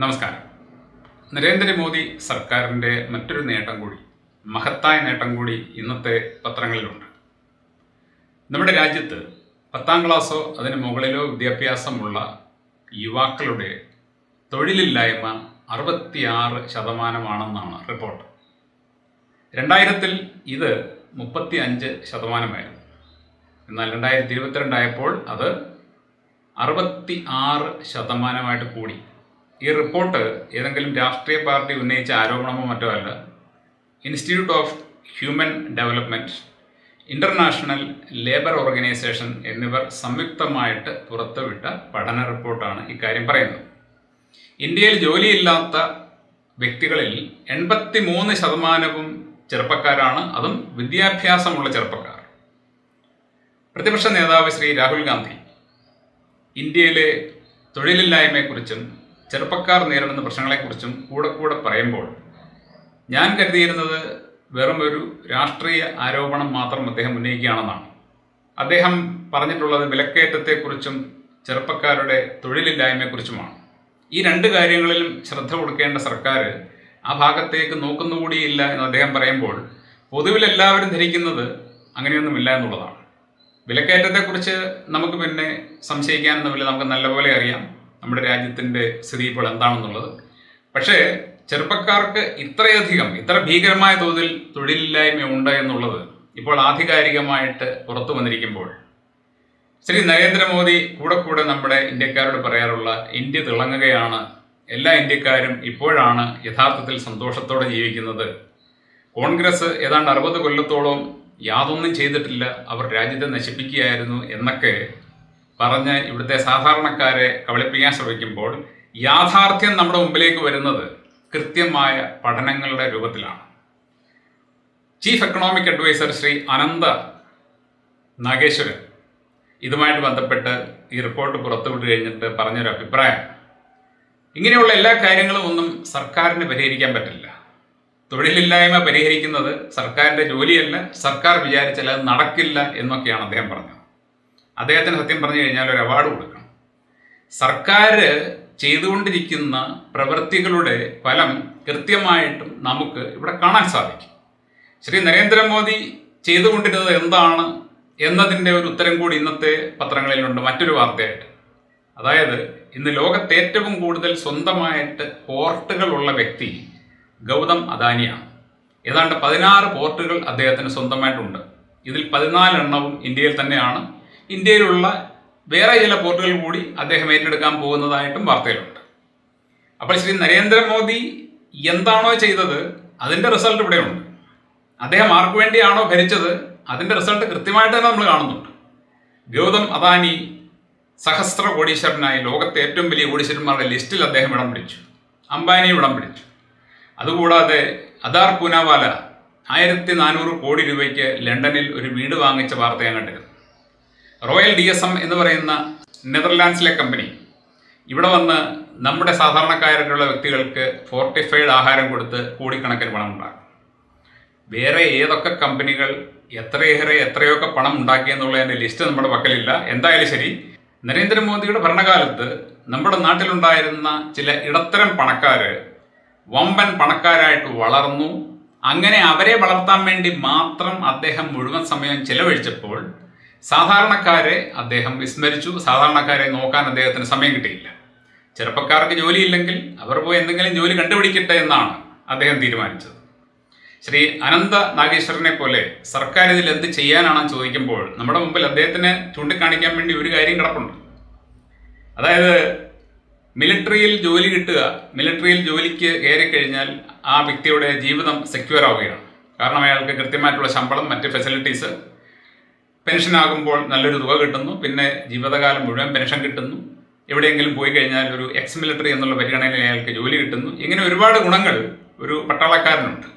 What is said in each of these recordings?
നമസ്കാരം. നരേന്ദ്രമോദി സർക്കാരിന്റെ മറ്റൊരു നേട്ടം കൂടി മഹത്തായ നേട്ടം കൂടി ഇന്നത്തെ പത്രങ്ങളിലുണ്ട്. നമ്മുടെ രാജ്യത്ത് പത്താം ക്ലാസ്സോ അതിന് മുകളിലോ വിദ്യാഭ്യാസമുള്ള യുവാക്കളുടെ തൊഴിലില്ലായ്മ അറുപത്തിയാറ് ശതമാനമാണെന്നാണ് റിപ്പോർട്ട്. രണ്ടായിരത്തിൽ ഇത് മുപ്പത്തി അഞ്ച് ശതമാനമായിരുന്നു. എന്നാൽ രണ്ടായിരത്തി ഇരുപത്തിരണ്ടായപ്പോൾ അത് അറുപത്തി ആറ് ശതമാനമായിട്ട് കൂടി. ഈ റിപ്പോർട്ട് ഏതെങ്കിലും രാഷ്ട്രീയ പാർട്ടി ഉന്നയിച്ച ആരോപണമോ മറ്റോ അല്ല. Institute of human development international labour organisation എന്നിവർ സംയുക്തമായിട്ട് പുറത്തുവിട്ട പഠന റിപ്പോർട്ടാണ് ഇക്കാര്യം പറയുന്നത്. ഇന്ത്യയിൽ ജോലിയില്ലാത്ത വ്യക്തികളിൽ എൺപത്തി മൂന്ന് ശതമാനവും ചെറുപ്പക്കാരാണ്. അതും വിദ്യാഭ്യാസമുള്ള ചെറുപ്പക്കാർ. പ്രതിപക്ഷ നേതാവ് ശ്രീ രാഹുൽ ഗാന്ധി ഇന്ത്യയിലെ തൊഴിലില്ലായ്മയെക്കുറിച്ചും ചെറുപ്പക്കാർ നേരിടുന്ന പ്രശ്നങ്ങളെക്കുറിച്ചും കൂടെ കൂടെ പറയുമ്പോൾ ഞാൻ കരുതിയിരുന്നത് വെറും ഒരു രാഷ്ട്രീയ ആരോപണം മാത്രം അദ്ദേഹം ഉന്നയിക്കുകയാണെന്നാണ്. അദ്ദേഹം പറഞ്ഞിട്ടുള്ളത് വിലക്കയറ്റത്തെക്കുറിച്ചും ചെറുപ്പക്കാരുടെ തൊഴിലില്ലായ്മയെക്കുറിച്ചുമാണ്. ഈ രണ്ട് കാര്യങ്ങളിലും ശ്രദ്ധ കൊടുക്കേണ്ട സർക്കാർ ആ ഭാഗത്തേക്ക് നോക്കുന്നുകൂടിയില്ല എന്ന് അദ്ദേഹം പറയുമ്പോൾ പൊതുവിൽ എല്ലാവരും ധരിക്കുന്നത് അങ്ങനെയൊന്നുമില്ല എന്നുള്ളതാണ്. വിലക്കയറ്റത്തെക്കുറിച്ച് നമുക്ക് പിന്നെ സംശയിക്കാനൊന്നുമില്ല നമുക്ക് നല്ലപോലെ അറിയാം. നമ്മുടെ രാജ്യത്തിന്റെ സ്ഥിതി ഇപ്പോൾ എന്താണെന്നുള്ളത്. പക്ഷേ ചെറുപ്പക്കാർക്ക് ഇത്രയധികം ഇത്ര ഭീകരമായ തോതിൽ തൊഴിലില്ലായ്മ ഉണ്ട് എന്നുള്ളത് ഇപ്പോൾ ആധികാരികമായിട്ട് പുറത്തു വന്നിരിക്കുമ്പോൾ ശ്രീ നരേന്ദ്രമോദി കൂടെ കൂടെ നമ്മുടെ ഇന്ത്യക്കാരോട് പറയാറുള്ള ഇന്ത്യ തിളങ്ങുകയാണ് എല്ലാ ഇന്ത്യക്കാരും ഇപ്പോഴാണ് യഥാർത്ഥത്തിൽ സന്തോഷത്തോടെ ജീവിക്കുന്നത്. കോൺഗ്രസ് ഏതാണ്ട് അറുപത് കൊല്ലത്തോളം യാതൊന്നും ചെയ്തിട്ടില്ല അവർ രാജ്യത്തെ നശിപ്പിക്കുകയായിരുന്നു എന്നൊക്കെ പറഞ്ഞ് ഇവിടുത്തെ സാധാരണക്കാരെ കബളിപ്പിക്കാൻ ശ്രമിക്കുമ്പോൾ യാഥാർത്ഥ്യം നമ്മുടെ മുമ്പിലേക്ക് വരുന്നത് കൃത്യമായ പഠനങ്ങളുടെ രൂപത്തിലാണ്. Chief economic adviser Shri Anantha Nageswaran ഇതുമായിട്ട് ബന്ധപ്പെട്ട് ഈ റിപ്പോർട്ട് പുറത്തുവിട്ട് കഴിഞ്ഞിട്ട് പറഞ്ഞൊരു അഭിപ്രായം. ഇങ്ങനെയുള്ള എല്ലാ കാര്യങ്ങളും ഒന്നും സർക്കാരിന് പരിഹരിക്കാൻ പറ്റില്ല. തൊഴിലില്ലായ്മ പരിഹരിക്കുന്നത് സർക്കാരിന്റെ ജോലിയല്ല സർക്കാർ വിചാരിച്ചാൽ അത് നടക്കില്ല എന്നൊക്കെയാണ് അദ്ദേഹം പറഞ്ഞത്. അദ്ദേഹത്തിന് സത്യം പറഞ്ഞു കഴിഞ്ഞാൽ ഒരു അവാർഡ് കൊടുക്കണം. സർക്കാർ ചെയ്തുകൊണ്ടിരിക്കുന്ന പ്രവൃത്തികളുടെ ഫലം കൃത്യമായിട്ടും നമുക്ക് ഇവിടെ കാണാൻ സാധിക്കും. ശ്രീ നരേന്ദ്രമോദി ചെയ്തുകൊണ്ടിരുന്നത് എന്താണ് എന്നതിന്റെ ഒരു ഉത്തരം കൂടി ഇന്നത്തെ പത്രങ്ങളിലുണ്ട് മറ്റൊരു വാർത്തയായിട്ട്. അതായത് ഇന്ന് ലോകത്ത് ഏറ്റവും കൂടുതൽ സ്വന്തമായിട്ട് പോർട്ടുകളുള്ള വ്യക്തി ഗൗതം അദാനിയാണ്. ഏതാണ്ട് പതിനാറ് പോർട്ടുകൾ അദ്ദേഹത്തിന് സ്വന്തമായിട്ടുണ്ട്. ഇതിൽ പതിനാലെണ്ണവും ഇന്ത്യയിൽ തന്നെയാണ്. ഇന്ത്യയിലുള്ള വേറെ ചില പോർട്ടുകൾ കൂടി അദ്ദേഹം ഏറ്റെടുക്കാൻ പോകുന്നതായിട്ടും വാർത്തയിലുണ്ട്. അപ്പോൾ ശ്രീ നരേന്ദ്രമോദി എന്താണോ ചെയ്തത് അതിന്റെ റിസൾട്ട് ഇവിടെയുണ്ട്. അദ്ദേഹം ആർക്കു വേണ്ടിയാണോ ഭരിച്ചത് അതിന്റെ റിസൾട്ട് കൃത്യമായിട്ട് തന്നെ നമ്മൾ കാണുന്നുണ്ട്. ഗൗതം അദാനി സഹസ്ര കോടീശ്വരനായി ലോകത്തെ ഏറ്റവും വലിയ കോടീശ്വരന്മാരുടെ ലിസ്റ്റിൽ അദ്ദേഹം ഇടം പിടിച്ചു. അംബാനിയും ഇടം പിടിച്ചു. അതുകൂടാതെ അദാർ പൂനാവാല ആയിരത്തി നാനൂറ് കോടി രൂപയ്ക്ക് ലണ്ടനിൽ ഒരു വീട് വാങ്ങിച്ച വാർത്ത ഞാൻ കണ്ടിരുന്നു. റോയൽ ഡി എസ് എം എന്ന് പറയുന്ന നെതർലാൻഡ്സിലെ കമ്പനി. ഇവിടെ വന്ന് നമ്മുടെ സാധാരണക്കാരായിട്ടുള്ള വ്യക്തികൾക്ക് ഫോർട്ടിഫൈഡ് ആഹാരം കൊടുത്ത് കോടിക്കണക്കിന് പണം ഉണ്ടാക്കും. വേറെ ഏതൊക്കെ കമ്പനികൾ എത്രയേറെ എത്രയൊക്കെ പണം ഉണ്ടാക്കിയെന്നുള്ളതിന്റെ ലിസ്റ്റ് നമ്മുടെ പക്കലില്ല. എന്തായാലും ശരി നരേന്ദ്രമോദിയുടെ ഭരണകാലത്ത് നമ്മുടെ നാട്ടിലുണ്ടായിരുന്ന ചില ഇടത്തരം പണക്കാർ വമ്പൻ പണക്കാരായിട്ട് വളർന്നു. അങ്ങനെ അവരെ വളർത്താൻ വേണ്ടി മാത്രം അദ്ദേഹം മുഴുവൻ സമയം ചെലവഴിച്ചപ്പോൾ സാധാരണക്കാരെ അദ്ദേഹം വിസ്മരിച്ചു. സാധാരണക്കാരെ നോക്കാൻ അദ്ദേഹത്തിന് സമയം കിട്ടിയില്ല. ചെറുപ്പക്കാർക്ക് ജോലിയില്ലെങ്കിൽ അവർ പോയി എന്തെങ്കിലും ജോലി കണ്ടുപിടിക്കട്ടെ എന്നാണ് അദ്ദേഹം തീരുമാനിച്ചത്. ശ്രീ അനന്ത നാഗേശ്വരനെ പോലെ സർക്കാർ ഇതിൽ എന്ത് ചെയ്യാനാണെന്ന് ചോദിക്കുമ്പോൾ നമ്മുടെ മുമ്പിൽ അദ്ദേഹത്തിന് ചൂണ്ടിക്കാണിക്കാൻ വേണ്ടി ഒരു കാര്യം കിടപ്പുണ്ട്. അതായത് മിലിറ്ററിയിൽ ജോലി കിട്ടുക മിലിറ്ററിയിൽ ജോലിക്ക് കയറി കഴിഞ്ഞാൽ ആ വ്യക്തിയുടെ ജീവിതം സെക്യൂർ ആവുകയാണ്. കാരണം അയാൾക്ക് കൃത്യമായിട്ടുള്ള ശമ്പളം മറ്റ് ഫെസിലിറ്റീസ് പെൻഷൻ ആകുമ്പോൾ നല്ലൊരു തുക കിട്ടുന്നു. പിന്നെ ജീവിതകാലം മുഴുവൻ പെൻഷൻ കിട്ടുന്നു. എവിടെയെങ്കിലും പോയി കഴിഞ്ഞാൽ ഒരു എക്സ് മിലിറ്ററി എന്നുള്ള പരിഗണനയിൽ അയാൾക്ക് ജോലി കിട്ടുന്നു. ഇങ്ങനെ ഒരുപാട് ഗുണങ്ങൾ ഒരു പട്ടാളക്കാരനുണ്ട്.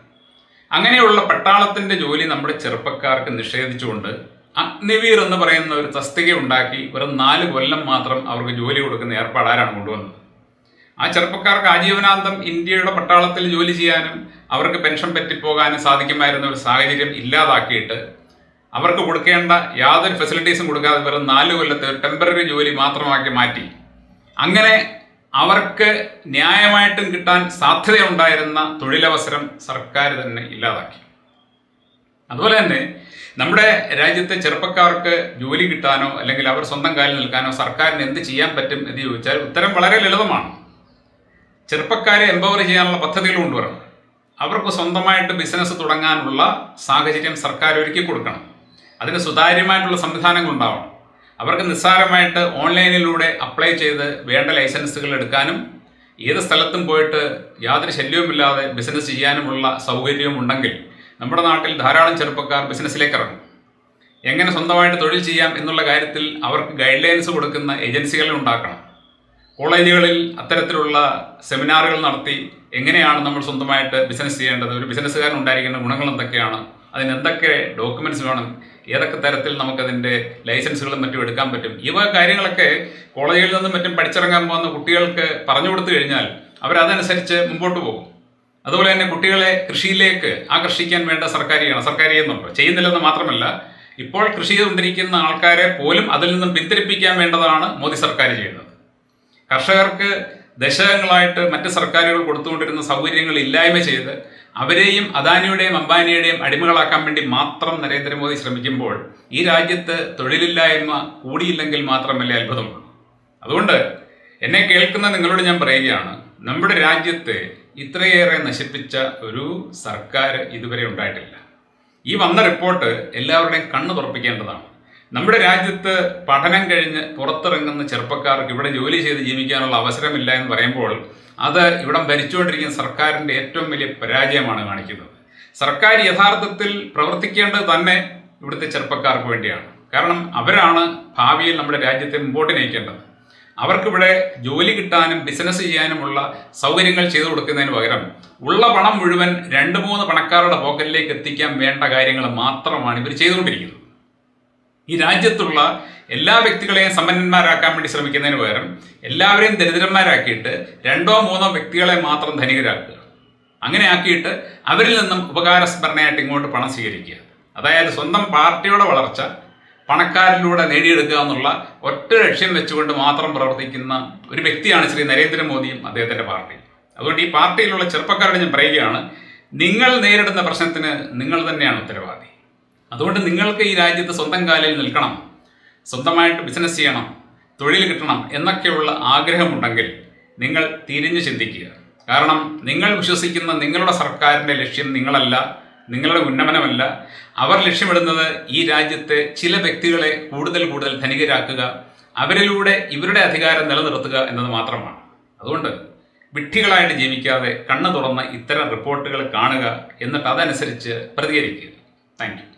അങ്ങനെയുള്ള പട്ടാളത്തിന്റെ ജോലി നമ്മുടെ ചെറുപ്പക്കാർക്ക് നിഷേധിച്ചുകൊണ്ട് അഗ്നിവീർ എന്ന് പറയുന്ന ഒരു തസ്തിക ഉണ്ടാക്കി വെറും നാല് കൊല്ലം മാത്രം അവർക്ക് ജോലി കൊടുക്കുന്ന ഏർപ്പാട് ആരാണ് കൊണ്ടുവന്നത്? ആ ചെറുപ്പക്കാർക്ക് ആജീവനാന്തം ഇന്ത്യയുടെ പട്ടാളത്തിൽ ജോലി ചെയ്യാനും അവർക്ക് പെൻഷൻ പറ്റിപ്പോകാനും സാധിക്കുമായിരുന്ന ഒരു സാഹചര്യം ഇല്ലാതാക്കിയിട്ട് അവർക്ക് കൊടുക്കേണ്ട യാതൊരു ഫെസിലിറ്റീസും കൊടുക്കാതെ വെറും നാല് കൊല്ലത്തെ ഒരു ടെമ്പററി ജോലി മാത്രമാക്കി മാറ്റി. അങ്ങനെ അവർക്ക് ന്യായമായിട്ടും കിട്ടാൻ സാധ്യതയുണ്ടായിരുന്ന തൊഴിലവസരം സർക്കാർ തന്നെ ഇല്ലാതാക്കി. അതുപോലെ തന്നെ നമ്മുടെ രാജ്യത്തെ ചെറുപ്പക്കാർക്ക് ജോലി കിട്ടാനോ അല്ലെങ്കിൽ അവർ സ്വന്തം കാലിൽ നിൽക്കാനോ സർക്കാരിന് എന്ത് ചെയ്യാൻ പറ്റും എന്ന് ചോദിച്ചാൽ ഉത്തരം വളരെ ലളിതമാണ്. ചെറുപ്പക്കാരെ എംപവർ ചെയ്യാനുള്ള പദ്ധതികൾ കൊണ്ടുവരണം. അവർക്ക് സ്വന്തമായിട്ട് ബിസിനസ് തുടങ്ങാനുള്ള സാഹചര്യം സർക്കാർ ഒരുക്കി കൊടുക്കണം. അതിന് സുതാര്യമായിട്ടുള്ള സംവിധാനങ്ങൾ ഉണ്ടാവണം അവർക്ക് നിസ്സാരമായിട്ട് ഓൺലൈനിലൂടെ അപ്ലൈ ചെയ്ത് വേണ്ട ലൈസൻസുകൾ എടുക്കാനും ഏത് സ്ഥലത്തും പോയിട്ട് യാതൊരു ശല്യവുമില്ലാതെ ബിസിനസ് ചെയ്യാനുമുള്ള സൗകര്യവും ഉണ്ടെങ്കിൽ നമ്മുടെ നാട്ടിൽ ധാരാളം ചെറുപ്പക്കാർ ബിസിനസ്സിലേക്ക് ഇറങ്ങും എങ്ങനെ സ്വന്തമായിട്ട് തൊഴിൽ ചെയ്യാം എന്നുള്ള കാര്യത്തിൽ അവർക്ക് ഗൈഡ് ലൈൻസ് കൊടുക്കുന്ന ഏജൻസികൾ ഉണ്ടാക്കണം. കോളേജുകളിൽ അത്തരത്തിലുള്ള സെമിനാറുകൾ നടത്തി എങ്ങനെയാണ് നമ്മൾ സ്വന്തമായിട്ട് ബിസിനസ് ചെയ്യേണ്ടത്? ഒരു ബിസിനസ്സുകാരൻ ഉണ്ടായിരിക്കുന്ന ഗുണങ്ങൾ എന്തൊക്കെയാണ്? അതിന് എന്തൊക്കെ ഡോക്യുമെന്റ്സ് വേണം? ഏതൊക്കെ തരത്തിൽ നമുക്കതിന്റെ ലൈസൻസുകളും മറ്റും എടുക്കാൻ പറ്റും? ഇവ കാര്യങ്ങളൊക്കെ കോളേജിൽ നിന്നും മറ്റും പഠിച്ചിറങ്ങാൻ പോകുന്ന കുട്ടികൾക്ക് പറഞ്ഞു കൊടുത്തു കഴിഞ്ഞാൽ അവരതനുസരിച്ച് മുമ്പോട്ട് പോകും. അതുപോലെ തന്നെ കുട്ടികളെ കൃഷിയിലേക്ക് ആകർഷിക്കാൻ വേണ്ട സർക്കാർ ചെയ്യണം സർക്കാർ ചെയ്യുന്നുണ്ട് ചെയ്യുന്നില്ലെന്ന് മാത്രമല്ല ഇപ്പോൾ കൃഷി ചെയ്തുകൊണ്ടിരിക്കുന്ന ആൾക്കാരെ പോലും അതിൽ നിന്നും പിന്തിരിപ്പിക്കാൻ വേണ്ടതാണ് മോദി സർക്കാർ ചെയ്യുന്നത്. കർഷകർക്ക് ദശകങ്ങളായിട്ട് മറ്റ് സർക്കാരുകൾ കൊടുത്തുകൊണ്ടിരുന്ന സൗകര്യങ്ങൾ ഇല്ലായ്മ ചെയ്ത് അവരെയും അദാനിയുടെയും അംബാനിയുടെയും അടിമകളാക്കാൻ വേണ്ടി മാത്രം നരേന്ദ്രമോദി ശ്രമിക്കുമ്പോൾ ഈ രാജ്യത്ത് തൊഴിലില്ലായ്മ കൂടിയില്ലെങ്കിൽ മാത്രമല്ലേ അത്ഭുതമുള്ളൂ. അതുകൊണ്ട് എന്നെ കേൾക്കുന്ന നിങ്ങളോട് ഞാൻ പറയുകയാണ് നമ്മുടെ രാജ്യത്തെ ഇത്രയേറെ നശിപ്പിച്ച ഒരു സർക്കാർ ഇതുവരെ ഉണ്ടായിട്ടില്ല. ഈ വന്ന റിപ്പോർട്ട് എല്ലാവരുടെയും കണ്ണു തുറപ്പിക്കേണ്ടതാണ്. നമ്മുടെ രാജ്യത്ത് പഠനം കഴിഞ്ഞ് പുറത്തിറങ്ങുന്ന ചെറുപ്പക്കാർക്ക് ഇവിടെ ജോലി ചെയ്ത് ജീവിക്കാനുള്ള അവസരമില്ല എന്ന് പറയുമ്പോൾ അത് ഇവിടെ ഭരിച്ചുകൊണ്ടിരിക്കുന്ന സർക്കാരിന്റെ ഏറ്റവും വലിയ പരാജയമാണ് കാണിക്കുന്നത്. സർക്കാർ യഥാർത്ഥത്തിൽ പ്രവർത്തിക്കേണ്ടത് തന്നെ ഇവിടുത്തെ ചെറുപ്പക്കാർക്ക് വേണ്ടിയാണ്. കാരണം അവരാണ് ഭാവിയിൽ നമ്മുടെ രാജ്യത്തെ മുമ്പോട്ട് നയിക്കേണ്ടത്. അവർക്കിവിടെ ജോലി കിട്ടാനും ബിസിനസ് ചെയ്യാനുമുള്ള സൗകര്യങ്ങൾ ചെയ്തു കൊടുക്കുന്നതിന് പകരം ഉള്ള പണം മുഴുവൻ രണ്ട് മൂന്ന് പണക്കാരുടെ പോക്കറ്റിലേക്ക് എത്തിക്കാൻ വേണ്ട കാര്യങ്ങൾ മാത്രമാണ് ഇവർ ചെയ്തുകൊണ്ടിരിക്കുന്നത്. ഈ രാജ്യത്തുള്ള എല്ലാ വ്യക്തികളെയും സമ്പന്നന്മാരാക്കാൻ വേണ്ടി ശ്രമിക്കുന്നതിന് പകരം എല്ലാവരെയും ദരിദ്രന്മാരാക്കിയിട്ട് രണ്ടോ മൂന്നോ വ്യക്തികളെ മാത്രം ധനികരാക്കുക. അങ്ങനെ ആക്കിയിട്ട് അവരിൽ നിന്നും ഉപകാരസ്മരണയായിട്ട് ഇങ്ങോട്ട് പണം സ്വീകരിക്കുക. അതായത് സ്വന്തം പാർട്ടിയുടെ വളർച്ച പണക്കാരിലൂടെ നേടിയെടുക്കുക എന്നുള്ള ഒറ്റ ലക്ഷ്യം വെച്ചുകൊണ്ട് മാത്രം പ്രവർത്തിക്കുന്ന ഒരു വ്യക്തിയാണ് ശ്രീ നരേന്ദ്രമോദിയും അദ്ദേഹത്തിന്റെ പാർട്ടി. അതുകൊണ്ട് ഈ പാർട്ടിയിലുള്ള ചെറുപ്പക്കാരോട് ഞാൻ പറയുകയാണ് നിങ്ങൾ നേരിടുന്ന പ്രശ്നത്തിന് നിങ്ങൾ തന്നെയാണ് ഉത്തരവാദി. അതുകൊണ്ട് നിങ്ങൾക്ക് ഈ രാജ്യത്ത് സ്വന്തം കാലിൽ നിൽക്കണം. സ്വന്തമായിട്ട് ബിസിനസ് ചെയ്യണം. തൊഴിൽ കിട്ടണം എന്നൊക്കെയുള്ള ആഗ്രഹമുണ്ടെങ്കിൽ നിങ്ങൾ തിരിഞ്ഞു ചിന്തിക്കുക. കാരണം നിങ്ങൾ വിശ്വസിക്കുന്ന നിങ്ങളുടെ സർക്കാരിന്റെ ലക്ഷ്യം നിങ്ങളല്ല നിങ്ങളുടെ ഉന്നമനമല്ല. അവർ ലക്ഷ്യമിടുന്നത് ഈ രാജ്യത്തെ ചില വ്യക്തികളെ കൂടുതൽ കൂടുതൽ ധനികരാക്കുക അവരിലൂടെ ഇവരുടെ അധികാരം നിലനിർത്തുക എന്നത് മാത്രമാണ്. അതുകൊണ്ട് വിഡ്ഢികളായിട്ട് ജീവിക്കാതെ കണ്ണു തുറന്ന് ഇത്തരം റിപ്പോർട്ടുകൾ കാണുക എന്നിട്ട് അതനുസരിച്ച് പ്രതികരിക്കുക. താങ്ക്